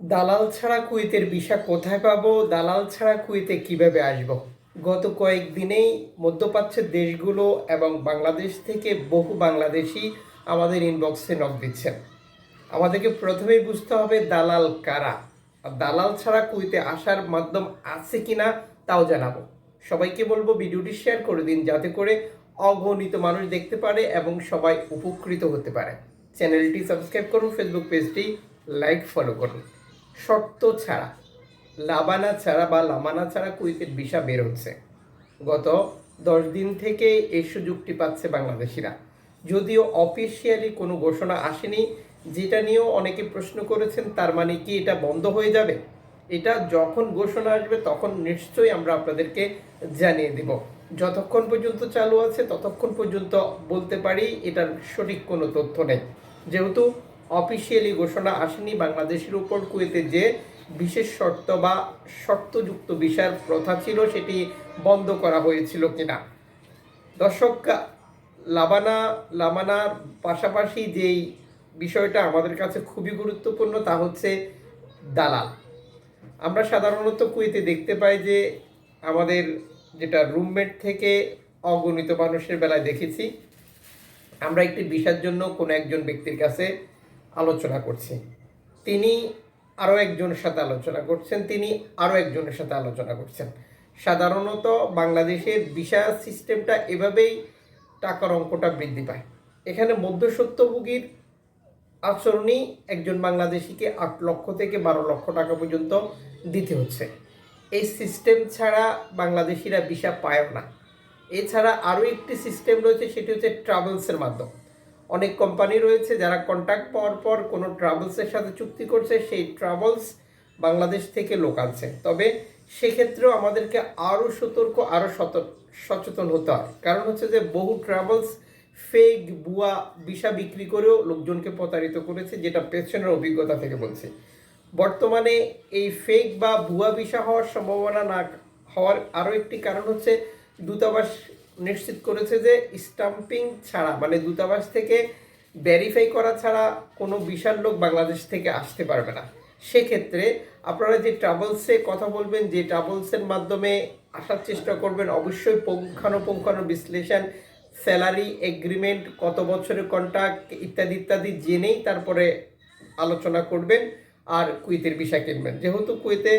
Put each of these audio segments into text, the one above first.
দালাল ছাড়া কুয়েতের ভিসা কোথায় পাবো? দালাল ছাড়া কুয়েতে কীভাবে আসব? গত কয়েকদিনেই মধ্যপ্রাচ্যের দেশগুলো এবং বাংলাদেশ থেকে বহু বাংলাদেশি আমাদের ইনবক্সে নক দিচ্ছেন। আমাদেরকে প্রথমেই বুঝতে হবে দালাল কারা। আর দালাল ছাড়া কুয়েতে আসার মাধ্যম আছে কি না তাও জানাব। সবাইকে বলব ভিডিওটি শেয়ার করে দিন যাতে করে অগণিত মানুষ দেখতে পারে এবং সবাই উপকৃত হতে পারে। চ্যানেলটি সাবস্ক্রাইব করুন ফেসবুক পেজটি লাইক ফলো করুন। শর্ত ছাড়া, লাবানা ছাড়া বা লামানা ছাড়া কুইতের ভিসা বের হচ্ছে গত দশ দিন থেকে এই সুযোগটি পাচ্ছে বাংলাদেশিরা। যদিও অফিসিয়ালি কোনো ঘোষণা আসেনি, যেটা নিয়েও অনেকে প্রশ্ন করেছেন, তার মানে কি এটা বন্ধ হয়ে যাবে? এটা যখন ঘোষণা আসবে, তখন নিশ্চয়ই আমরা আপনাদেরকে জানিয়ে দেব। যতক্ষণ পর্যন্ত চালু আছে, ততক্ষণ পর্যন্ত বলতে পারি, এটার সঠিক কোনো তথ্য নেই। যেহেতু অফিসিয়ালি ঘোষণা আসেনি বাংলাদেশের উপর। কুয়েতে যে বিশেষ শর্ত বা শর্তযুক্ত ভিসার প্রথা ছিল, সেটি বন্ধ করা হয়েছিল কিনা? দর্শক, লাবানা, লামানার পাশাপাশি যেই বিষয়টা আমাদের কাছে খুবই গুরুত্বপূর্ণ, তা হচ্ছে দালাল। আমরা সাধারণত কুয়েতে দেখতে পাই যে আমাদের যেটা রুমমেট থেকে অগণিত মানুষের বেলায় দেখেছি। আমরা একটি বিষয়ের জন্য কোনো একজন ব্যক্তির কাছে আলোচনা করছি। তিনি আরও একজনের সাথে আলোচনা করছেন, তিনি আরও একজনের সাথে আলোচনা করছেন। সাধারণত বাংলাদেশের ভিসা সিস্টেমটা এভাবেই টাকার অঙ্কটা বৃদ্ধি পায়। এখানে মধ্যসত্ত্বভোগীর আচরণই একজন বাংলাদেশিকে আট লক্ষ থেকে বারো লক্ষ টাকা পর্যন্ত দিতে হচ্ছে। এই সিস্টেম ছাড়া বাংলাদেশিরা ভিসা পায় না। এছাড়া আরও একটি সিস্টেম রয়েছে, সেটি হচ্ছে ট্রাভেলসের মাধ্যম। অনেক কোম্পানি রয়েছে যারা কন্ট্যাক্ট পাওয়ার পর কোনো ট্রাভেলসের সাথে চুক্তি করছে, সেই ট্রাভেলস বাংলাদেশ থেকে লোক আনছে। তবে সেক্ষেত্রেও আমাদেরকে আরও সতর্ক, আরও সচেতন হতে হয়। কারণ হচ্ছে যে বহু ট্রাভেলস ফেক বুয়া ভিসা বিক্রি করেও লোকজনকে প্রতারিত করেছে, যেটা পেছনের অভিজ্ঞতা থেকে বলছে। বর্তমানে এই ফেক বা ভুয়া ভিসা হওয়ার সম্ভাবনা না হওয়ার আরও একটি কারণ হচ্ছে দূতাবাস নিশ্চিত করেছে যে স্টাম্পিং ছাড়া মানে দূতাবাস থেকে ভেরিফাই করা ছাড়া কোনো বিশাল লোক বাংলাদেশ থেকে আসতে পারবে না। সেক্ষেত্রে আপনারা যে ট্রাভেলসে কথা বলবেন, যে ট্রাভেলসের মাধ্যমে আসার চেষ্টা করবেন, অবশ্যই পুঙ্খানুপুঙ্খানু বিশ্লেষণ স্যালারি এগ্রিমেন্ট কত বছরের কন্ট্রাক্ট ইত্যাদি ইত্যাদি জেনেই তারপরে আলোচনা করবেন আর কুয়েতের ভিসা কিনবেন। যেহেতু কুয়েতে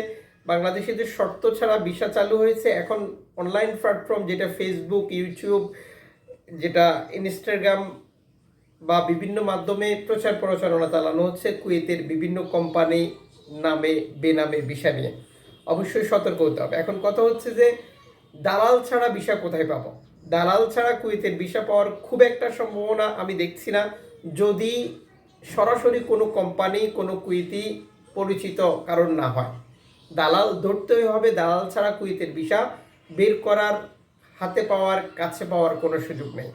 বাংলাদেশিদের শর্ত ছাড়া ভিসা চালু হয়েছে, এখন অনলাইন প্ল্যাটফর্ম যেটা ফেসবুক ইউটিউব যেটা ইনস্টাগ্রাম বা বিভিন্ন মাধ্যমে প্রচার প্রচারণা চালানো হচ্ছে, কুয়েতের বিভিন্ন কোম্পানি নামে, বেনামে ভিসা নিয়ে। অবশ্যই সতর্ক হতে হবে। এখন কথা হচ্ছে যে, দালাল ছাড়া ভিসা কোথায় পাবো? দালাল ছাড়া কুয়েতের ভিসা পাওয়ার খুব একটা সম্ভাবনা আমি দেখছি না। যদি সরাসরি কোনো কোম্পানি কোনো কুয়েতি পরিচিত কারণ না হয়। দালাল ধরতেই হবে, দালাল ছাড়া কুয়েতের ভিসা বের করার, হাতে পাওয়ার, কাছে পাওয়ার কোনো সুযোগ নেই।